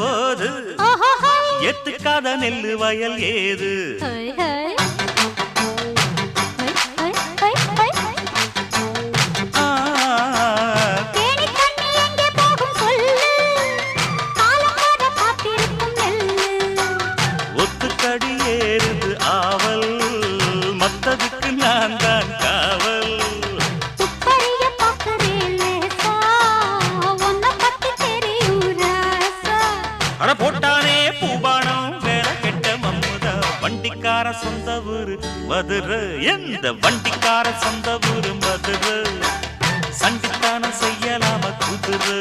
போது. எத்துக்காத நெல்லு வயல் ஏது ஒத்துக்கடி ஏறுது ஆவல். மத்ததுக்கு நான் அட போட்டானே பூபானம் வேற கெட்ட மம்முதா. வண்டிக்கார சொந்த ஊரு மதுரை. எந்த வண்டிக்கார சொந்த ஊரு மதுரை. சண்டித்தானம் செய்யலாம குதிரை?